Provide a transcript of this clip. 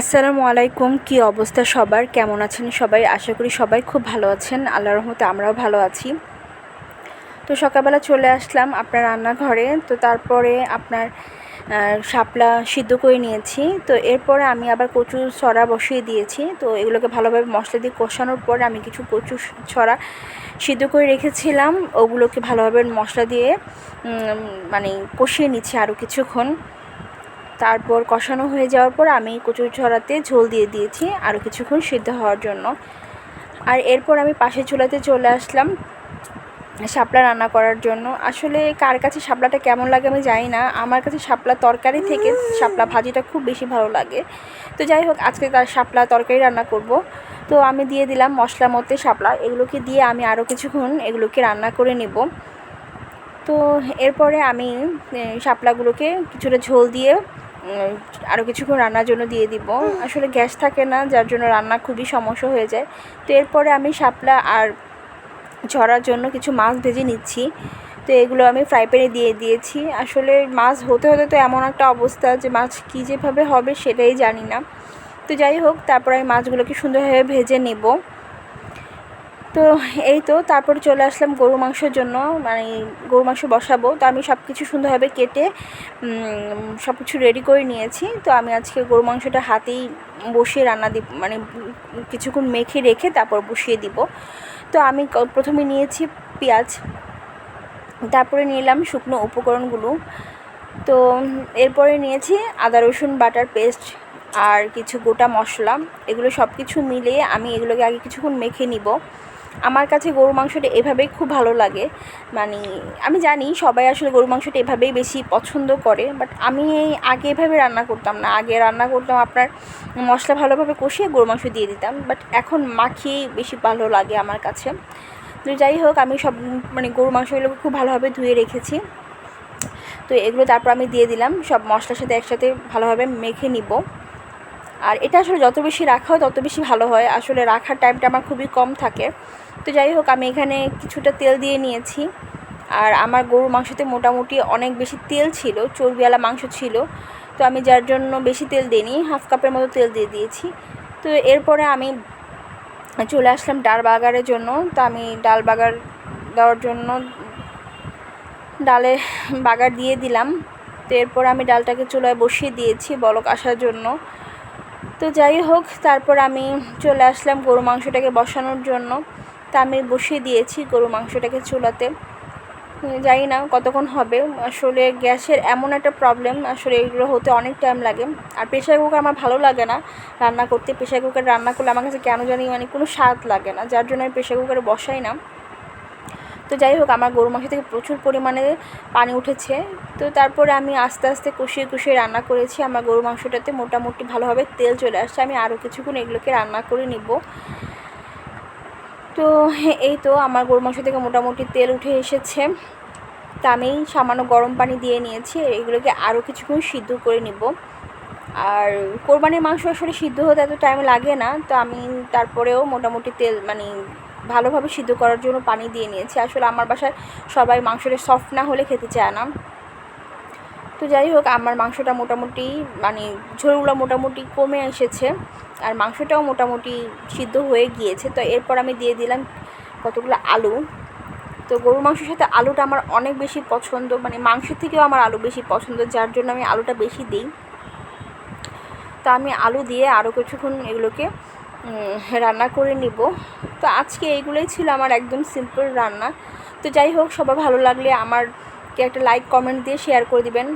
আসসালামু আলাইকুম, কি অবস্থা সবার? কেমন আছেন সবাই? আশা করি সবাই খুব ভালো আছেন। আল্লাহর রহমতে আমরাও ভালো আছি। তো সকালবেলা চলে আসলাম আপনার রান্নাঘরে। তো তারপরে আপনার শাপলা সিদ্ধ করে নিয়েছি। তো এরপরে আমি আবার কচু ছড়া বসিয়ে দিয়েছি। তো এগুলোকে ভালোভাবে মশলা দিয়ে কষানোর পরে আমি কিছু কচু ছড়া সিদ্ধ করে রেখেছিলাম। ওগুলোকে ভালোভাবে মশলা দিয়ে মানে কষিয়ে নিচ্ছি আরও কিছুক্ষণ। তারপর কষানো হয়ে যাওয়ার পর আমি কচুর ছড়াতে ঝোল দিয়ে দিয়েছি আরও কিছুক্ষণ সিদ্ধ হওয়ার জন্য। আর এরপর আমি পাশের চুলাতে চলে আসলাম শাপলা রান্না করার জন্য। আসলে কার কাছে শাপলাটা কেমন লাগে আমি জানি না। আমার কাছে শাপলা তরকারি থেকে শাপলা ভাজিটা খুব বেশি ভালো লাগে। তো যাই হোক, আজকে তার শাপলা তরকারি রান্না করব। তো আমি দিয়ে দিলাম মশলা মধ্যে শাপলা। এগুলোকে দিয়ে আমি আরও কিছুক্ষণ এগুলোকে রান্না করে নেব। তো এরপরে আমি শাপলাগুলোকে কিছুটা ঝোল দিয়ে আরও কিছুক্ষণ রান্নার জন্য দিয়ে দিব। আসলে গ্যাস থাকে না, যার জন্য রান্না খুবই সমস্যা হয়ে যায়। তো এরপরে আমি শাপলা আর ঝরার জন্য কিছু মাছ ভেজে নিচ্ছি। তো এগুলো আমি ফ্রাই প্যানে দিয়ে দিয়েছি। আসলে মাছ হতে হতে তো এমন একটা অবস্থা যে মাছ কী যেভাবে হবে সেটাই জানি না। তো যাই হোক, তারপর আমি মাছগুলোকে সুন্দরভাবে ভেজে নেব। তো এই তো, তারপর চলে আসলাম গরু মাংসের জন্য মানে গরু মাংস বসাবো। তো আমি সব কিছু সুন্দরভাবে কেটে সব কিছু রেডি করে নিয়েছি। তো আমি আজকে গরু মাংসটা হাতেই বসিয়ে রান্না দিব মানে কিছুক্ষণ মেখে রেখে তারপর বসিয়ে দিব। তো আমি প্রথমে নিয়েছি পেঁয়াজ, তারপরে নিলাম শুকনো উপকরণগুলো। তো এরপরে নিয়েছি আদা, রসুন, বাটার পেস্ট আর কিছু গোটা মশলা। এগুলো সব কিছু মিলিয়ে আমি এগুলোকে আগে কিছুক্ষণ মেখে নিব। আমার কাছে গরু মাংসটা এভাবেই খুব ভালো লাগে। মানে আমি জানি সবাই আসলে গরু মাংসটা এভাবেই বেশি পছন্দ করে বাট আমি আগে এভাবে রান্না করতাম না। আগে রান্না করতাম আপনার মশলা ভালোভাবে কষিয়ে গরু মাংস দিয়ে দিতাম বাট এখন মাখিয়েই বেশি ভালো লাগে আমার কাছে। তো যাই হোক, আমি সব মানে গরু মাংসগুলোকে খুব ভালোভাবে ধুয়ে রেখেছি। তো এগুলো তারপর আমি দিয়ে দিলাম, সব মশলার সাথে একসাথে ভালোভাবে মেখে নিব। আর এটা আসলে যত বেশি রাখা হয়, তত বেশি ভালো হয়। আসলে রাখার টাইমটা আমার খুবই কম থাকে। তো যাই হোক, আমি এখানে কিছুটা তেল দিয়ে নিয়েছি। আর আমার গরুর মাংসতে মোটামুটি অনেক বেশি তেল ছিল, চর্বিওয়ালা মাংস ছিল। তো আমি যার জন্য বেশি তেল দিইনি হাফ কাপের মতো তেল দিয়ে দিয়েছি। তো এরপরে আমি চলে আসলাম ডাল বাগারের জন্য। তো আমি ডাল বাগার দেওয়ার জন্য ডালে বাগার দিয়ে দিলাম। তো এরপর আমি ডালটাকে চুলায় বসিয়ে দিয়েছি বলক আসার জন্য। তো যাই হোক, তারপর আমি চলে আসলাম গরু মাংসটাকে বসানোর জন্য। তা আমি বসিয়ে দিয়েছি গরু মাংসটাকে চুলাতে। জানি না কতক্ষণ হবে। আসলে গ্যাসের এমন একটা প্রবলেম আসলে এগুলো হতে অনেক টাইম লাগে। আর প্রেশার কুকার আমার ভালো লাগে না রান্না করতে। প্রেশার কুকার রান্না করলে আমার কাছে কেন জানি মানে কোনো স্বাদ লাগে না। যার জন্য আমি প্রেশার কুকারে বসাই না। তো যাই হোক, আমার গরু মাংস থেকে প্রচুর পরিমাণে পানি উঠেছে। তো তারপরে আমি আস্তে আস্তে কষিয়ে কষিয়ে রান্না করেছি। আমার গরু মাংসটাতে মোটামুটি ভালোভাবে তেল চলে আসছে। আমি আরও কিছুক্ষণ এগুলোকে রান্না করে নিব। তো এই তো আমার গরু মাংস থেকে মোটামুটি তেল উঠে এসেছে। তা আমি সামান্য গরম পানি দিয়ে নিয়েছি। এগুলোকে আরও কিছুক্ষণ সিদ্ধ করে নিব। আর কোরবানির মাংস আসলে সিদ্ধ হতে এত টাইম লাগে না। তো আমি তারপরেও মোটামুটি তেল মানে ভালোভাবে সিদ্ধ করার জন্য পানি দিয়ে নিয়েছি। আসলে আমার বাসায় সবাই মাংসটা সফট না হলে খেতে চায় না। তো যাই হোক, আমার মাংসটা মোটামুটি মানে ঝোলগুলো মোটামুটি কমে এসেছে আর মাংসটাও মোটামুটি সিদ্ধ হয়ে গিয়েছে। তো এরপর আমি দিয়ে দিলাম কতগুলো আলু। তো গরুর মাংসের সাথে আলুটা আমার অনেক বেশি পছন্দ মানে মাংসের থেকেও আমার আলু বেশি পছন্দ, যার জন্য আমি আলুটা বেশি দিই। তা আমি আলু দিয়ে আরও কিছুক্ষণ এগুলোকে রান্না করে নিব। তো আজকে এইগুলোই ছিল আমার একদম সিম্পল রান্না। তো যাই হোক, সবার ভালো লাগলে আমারকে একটা লাইক কমেন্ট দিয়ে শেয়ার করে দিবেন।